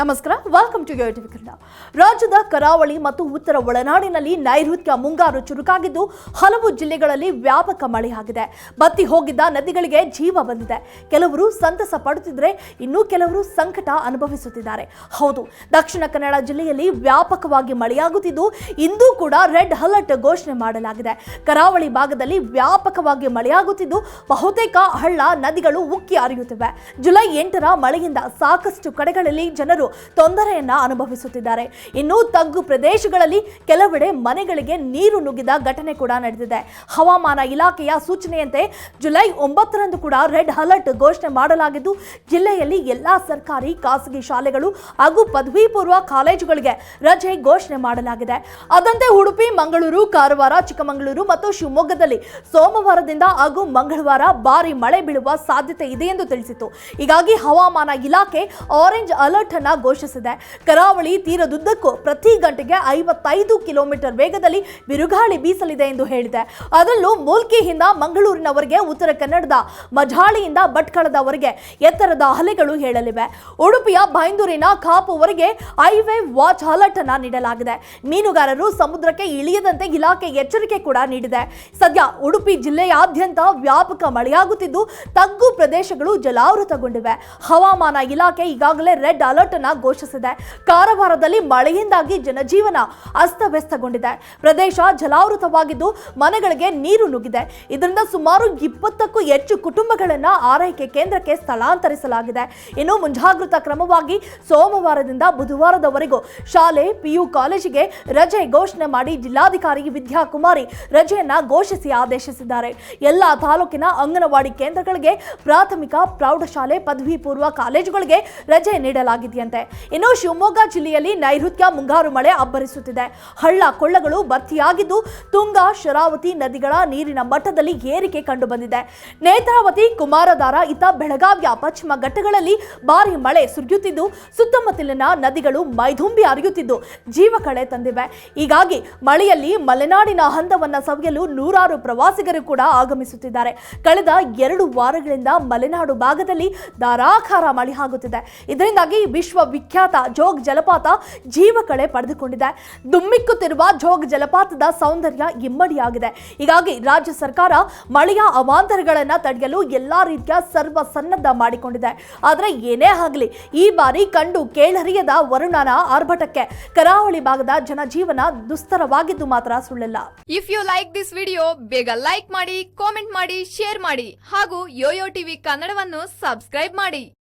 ನಮಸ್ಕಾರ welcome to TV Kannada. ರಾಜ್ಯದ ಕರಾವಳಿ ಮತ್ತು ಉತ್ತರ ಒಳನಾಡಿನಲ್ಲಿ ನೈಋತ್ಯ ಮುಂಗಾರು ಚುರುಕಾಗಿದ್ದು ಹಲವು ಜಿಲ್ಲೆಗಳಲ್ಲಿ ವ್ಯಾಪಕ ಮಳೆಯಾಗಿದೆ ಬತ್ತಿ ಹೋಗಿದ್ದ ನದಿಗಳಿಗೆ ಜೀವ ಬಂದಿದೆ. ಕೆಲವರು ಸಂತಸ ಪಡುತ್ತಿದ್ರೆ ಇನ್ನು ಕೆಲವರು ಸಂಕಟ ಅನುಭವಿಸುತ್ತಿದ್ದಾರೆ. ಹೌದು, ದಕ್ಷಿಣ ಕನ್ನಡ ಜಿಲ್ಲೆಯಲ್ಲಿ ವ್ಯಾಪಕವಾಗಿ ಮಳೆಯಾಗುತ್ತಿದ್ದು ಇಂದೂ ಕೂಡ ರೆಡ್ ಅಲರ್ಟ್ ಘೋಷಣೆ ಮಾಡಲಾಗಿದೆ. ಕರಾವಳಿ ಭಾಗದಲ್ಲಿ ವ್ಯಾಪಕವಾಗಿ ಮಳೆಯಾಗುತ್ತಿದ್ದು ಬಹುತೇಕ ಹಳ್ಳ, ನದಿಗಳು ಉಕ್ಕಿ ಹರಿಯುತ್ತಿವೆ. ಜುಲೈ ಎಂಟರ ಮಳೆಯಿಂದ ಸಾಕಷ್ಟು ಕಡೆಗಳಲ್ಲಿ ಜನರು ತೊಂದರೆಯನ್ನ ಅನುಭವಿಸುತ್ತಿದ್ದಾರೆ. ಇನ್ನು ತಗ್ಗು ಪ್ರದೇಶಗಳಲ್ಲಿ ಕೆಲವೆಡೆ ಮನೆಗಳಿಗೆ ನೀರು ನುಗ್ಗಿದ ಘಟನೆ ಕೂಡ ನಡೆದಿದೆ. ಹವಾಮಾನ ಇಲಾಖೆಯ ಸೂಚನೆಯಂತೆ ಜುಲೈ ಒಂಬತ್ತರಂದು ಕೂಡ ರೆಡ್ ಅಲರ್ಟ್ ಘೋಷಣೆ ಮಾಡಲಾಗಿದ್ದು, ಜಿಲ್ಲೆಯಲ್ಲಿ ಎಲ್ಲಾ ಸರ್ಕಾರಿ, ಖಾಸಗಿ ಶಾಲೆಗಳು ಹಾಗೂ ಪದವಿ ಪೂರ್ವ ಕಾಲೇಜುಗಳಿಗೆ ರಜೆ ಘೋಷಣೆ ಮಾಡಲಾಗಿದೆ. ಅದಂತೆ ಉಡುಪಿ, ಮಂಗಳೂರು, ಕಾರವಾರ, ಚಿಕ್ಕಮಗಳೂರು ಮತ್ತು ಶಿವಮೊಗ್ಗದಲ್ಲಿ ಸೋಮವಾರದಿಂದ ಹಾಗೂ ಮಂಗಳವಾರ ಭಾರಿ ಮಳೆ ಬೀಳುವ ಸಾಧ್ಯತೆ ಇದೆ ಎಂದು ತಿಳಿಸಿತು ಹೀಗಾಗಿ ಹವಾಮಾನ ಇಲಾಖೆ ಆರೆಂಜ್ ಅಲರ್ಟ್ ಅನ್ನ ಘೋಷಿಸಿದೆ. ಕರಾವಳಿ ತೀರದುದ್ದಕ್ಕೂ ಪ್ರತಿ ಗಂಟೆಗೆ ಐವತ್ತೈದು ಕಿಲೋಮೀಟರ್ ವೇಗದಲ್ಲಿ ಬಿರುಗಾಳಿ ಬೀಸಲಿದೆ ಎಂದು ಹೇಳಿದೆ. ಅದರಲ್ಲೂ ಮೂಲ್ಕಿಯಿಂದ ಮಂಗಳೂರಿನವರೆಗೆ ಉತ್ತರ ಕನ್ನಡದ ಮಜಾಳಿಯಿಂದ ಭಟ್ಕಳದವರೆಗೆ ಎತ್ತರದ ಅಲೆಗಳು ಹೇಳಲಿವೆ. ಉಡುಪಿಯ ಬೈಂದೂರಿನ ಕಾಪುವರೆಗೆ ಹೈವೇ ವಾಚ್ ಅಲರ್ಟ್ ಅನ್ನ ನೀಡಲಾಗಿದೆ. ಮೀನುಗಾರರು ಸಮುದ್ರಕ್ಕೆ ಇಳಿಯದಂತೆ ಇಲಾಖೆ ಎಚ್ಚರಿಕೆ ಕೂಡ ನೀಡಿದೆ. ಸದ್ಯ ಉಡುಪಿ ಜಿಲ್ಲೆಯಾದ್ಯಂತ ವ್ಯಾಪಕ ಮಳೆಯಾಗುತ್ತಿದ್ದು, ತಗ್ಗು ಪ್ರದೇಶಗಳು ಜಲಾವೃತಗೊಂಡಿವೆ. ಹವಾಮಾನ ಇಲಾಖೆ ಈಗಾಗಲೇ ರೆಡ್ ಅಲರ್ಟ್ ಘೋಷಿಸಿದೆ. ಕಾರವಾರದಲ್ಲಿ ಮಳೆಯಿಂದಾಗಿ ಜನಜೀವನ ಅಸ್ತವ್ಯಸ್ತಗೊಂಡಿದೆ. ಪ್ರದೇಶ ಜಲಾವೃತವಾಗಿದ್ದು ಮನೆಗಳಿಗೆ ನೀರು ನುಗ್ಗಿದೆ. ಇದರಿಂದ ಸುಮಾರು ಇಪ್ಪತ್ತಕ್ಕೂ ಹೆಚ್ಚು ಕುಟುಂಬಗಳನ್ನ ಆರೈಕೆ ಕೇಂದ್ರಕ್ಕೆ ಸ್ಥಳಾಂತರಿಸಲಾಗಿದೆ. ಇನ್ನು ಮುಂಜಾಗೃತಾ ಕ್ರಮವಾಗಿ ಸೋಮವಾರದಿಂದ ಬುಧವಾರದವರೆಗೂ ಶಾಲೆ, ಪಿಯು ಕಾಲೇಜಿಗೆ ರಜೆ ಘೋಷಣೆ ಮಾಡಿ ಜಿಲ್ಲಾಧಿಕಾರಿ ವಿದ್ಯಾಕುಮಾರಿ ರಜೆಯನ್ನ ಘೋಷಿಸಿ ಆದೇಶಿಸಿದ್ದಾರೆ. ಎಲ್ಲ ತಾಲೂಕಿನ ಅಂಗನವಾಡಿ ಕೇಂದ್ರಗಳಿಗೆ ಪ್ರಾಥಮಿಕ, ಪ್ರೌಢಶಾಲೆ, ಪದವಿ ಪೂರ್ವ ಕಾಲೇಜುಗಳಿಗೆ ರಜೆ ನೀಡಲಾಗಿದೆಯಂತೆ. ಇನ್ನು ಶಿವಮೊಗ್ಗ ಜಿಲ್ಲೆಯಲ್ಲಿ ನೈಋತ್ಯ ಮುಂಗಾರು ಮಳೆ ಅಬ್ಬರಿಸುತ್ತಿದೆ. ಹಳ್ಳ ಕೊಳ್ಳಗಳು ಭರ್ತಿಯಾಗಿದ್ದು ತುಂಗಾ, ಶರಾವತಿ ನದಿಗಳ ನೀರಿನ ಮಟ್ಟದಲ್ಲಿ ಏರಿಕೆ ಕಂಡು ಬಂದಿದೆ ನೇತ್ರಾವತಿ, ಕುಮಾರಧಾರ ಇತ ಬೆಳಗಾವಿಯ ಪಶ್ಚಿಮ ಘಟ್ಟಗಳಲ್ಲಿ ಭಾರಿ ಮಳೆ ಸುರಿಯುತ್ತಿದ್ದು, ಸುತ್ತಮುತ್ತಲಿನ ನದಿಗಳು ಮೈದುಂಬಿ ಹರಿಯುತ್ತಿದ್ದು ಜೀವ ಕಳೆ ತಂದಿವೆ. ಹೀಗಾಗಿ ಮಳೆಯಲ್ಲಿ ಮಲೆನಾಡಿನ ಹಂತವನ್ನು ಸವಿಯಲು ನೂರಾರು ಪ್ರವಾಸಿಗರು ಕೂಡ ಆಗಮಿಸುತ್ತಿದ್ದಾರೆ. ಕಳೆದ ಎರಡು ವಾರಗಳಿಂದ ಮಲೆನಾಡು ಭಾಗದಲ್ಲಿ ಧಾರಾಕಾರ ಮಳೆ ಆಗುತ್ತಿದೆ. ಇದರಿಂದಾಗಿ ವಿಶ್ವವಿಖ್ಯಾತ ಜೋಗ್ ಜಲಪಾತ ಜೀವ ಕಳೆ ಪಡೆದುಕೊಂಡಿದೆ. ದುಮ್ಮಿಕ್ಕುತ್ತಿರುವ ಜೋಗ್ ಜಲಪಾತದ ಸೌಂದರ್ಯ ಇಮ್ಮಡಿಯಾಗಿದೆ. ಹೀಗಾಗಿ ರಾಜ್ಯ ಸರ್ಕಾರ ಮಳೆಯ ಅವಾಂತರಗಳನ್ನು ತಡೆಯಲು ಎಲ್ಲಾ ರೀತಿಯ ಸರ್ವ ಸನ್ನದ್ಧ ಮಾಡಿಕೊಂಡಿದೆ. ಆದರೆ ಏನೇ ಆಗಲಿ, ಈ ಬಾರಿ ಕಂಡು ಕೇಳರಿಯದ ವರುಣನ ಆರ್ಭಟಕ್ಕೆ ಕರಾವಳಿ ಭಾಗದ ಜನಜೀವನ ದುಸ್ತರವಾಗಿದ್ದು ಮಾತ್ರ ಸುಳ್ಳಲ್ಲ. If you like this video ಬೇಗ ಲೈಕ್ ಮಾಡಿ ಕಾಮೆಂಟ್ ಮಾಡಿ ಶೇರ್ ಮಾಡಿ ಹಾಗೂ ಯೋಯೋ ಟಿವಿ ಕನ್ನಡವನ್ನು ಸಬ್ಸ್ಕ್ರೈಬ್ ಮಾಡಿ.